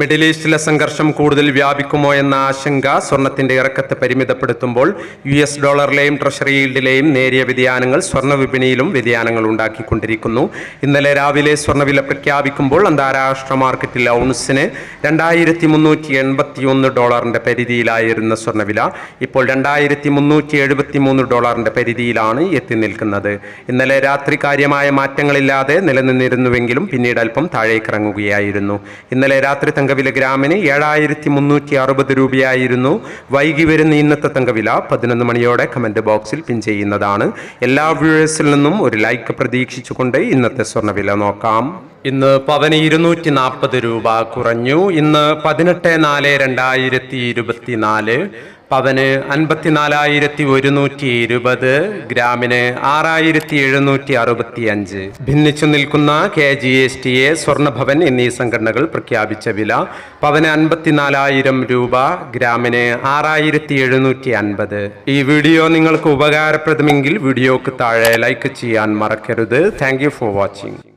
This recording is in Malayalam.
മിഡിൽ ഈസ്റ്റിലെ സംഘർഷം കൂടുതൽ വ്യാപിക്കുമോ എന്ന ആശങ്ക സ്വർണത്തിന്റെ ഇറക്കത്തെ പരിമിതപ്പെടുത്തുമ്പോൾ യു എസ് ഡോളറിലെയും ട്രഷറി ഈൽഡിലെയും നേരിയ വ്യതിയാനങ്ങൾ സ്വർണ വിപണിയിലും വ്യതിയാനങ്ങൾ ഉണ്ടാക്കിക്കൊണ്ടിരിക്കുന്നു. ഇന്നലെ രാവിലെ സ്വർണവില പ്രഖ്യാപിക്കുമ്പോൾ അന്താരാഷ്ട്ര മാർക്കറ്റിൽ ഔൺസിന് രണ്ടായിരത്തി മുന്നൂറ്റി എൺപത്തി ഒന്ന് ഡോളറിന്റെ പരിധിയിലായിരുന്ന സ്വർണവില ഇപ്പോൾ രണ്ടായിരത്തി മുന്നൂറ്റി എഴുപത്തി മൂന്ന് ഡോളറിന്റെ പരിധിയിലാണ് എത്തി നിൽക്കുന്നത്. ഇന്നലെ രാത്രി കാര്യമായ മാറ്റങ്ങളില്ലാതെ നിലനിന്നിരുന്നുവെങ്കിലും പിന്നീട് അല്പം താഴേക്കിറങ്ങുകയായിരുന്നു. ഇന്നലെ രാത്രി തങ്കവില ഗ്രാമിന് ഏഴായിരത്തി മുന്നൂറ്റി അറുപത് രൂപയായിരുന്നു. വൈകി വരുന്ന ഇന്നത്തെ തങ്കവില പതിനൊന്ന് മണിയോടെ കമന്റ് ബോക്സിൽ പിൻ ചെയ്യുന്നതാണ്. എല്ലാ വ്യൂവേഴ്സിൽ നിന്നും ഒരു ലൈക്ക് പ്രതീക്ഷിച്ചുകൊണ്ട് ഇന്നത്തെ സ്വർണവില നോക്കാം. ഇന്ന് പവന് ഇരുന്നൂറ്റി നാൽപ്പത് രൂപ കുറഞ്ഞു. ഇന്ന് പതിനെട്ട് നാല് രണ്ടായിരത്തി ഇരുപത്തിനാല് പവന് അൻപത്തിനാലായിരത്തി ഒരുന്നൂറ്റി ഇരുപത് ഗ്രാമിന് ആറായിരത്തി എഴുന്നൂറ്റി അറുപത്തി അഞ്ച് ഭിന്നിച്ചു നിൽക്കുന്ന K G S T A Swarnabhavan എന്നീ സംഘടനകൾ പ്രഖ്യാപിച്ച വില പവന് അൻപത്തിനാലായിരം രൂപ ഗ്രാമിന് ആറായിരത്തി എഴുന്നൂറ്റി അൻപത്. ഈ വീഡിയോ നിങ്ങൾക്ക് ഉപകാരപ്രദമെങ്കിൽ വീഡിയോക്ക് താഴെ ലൈക്ക് ചെയ്യാൻ മറക്കരുത്. Thank for watching.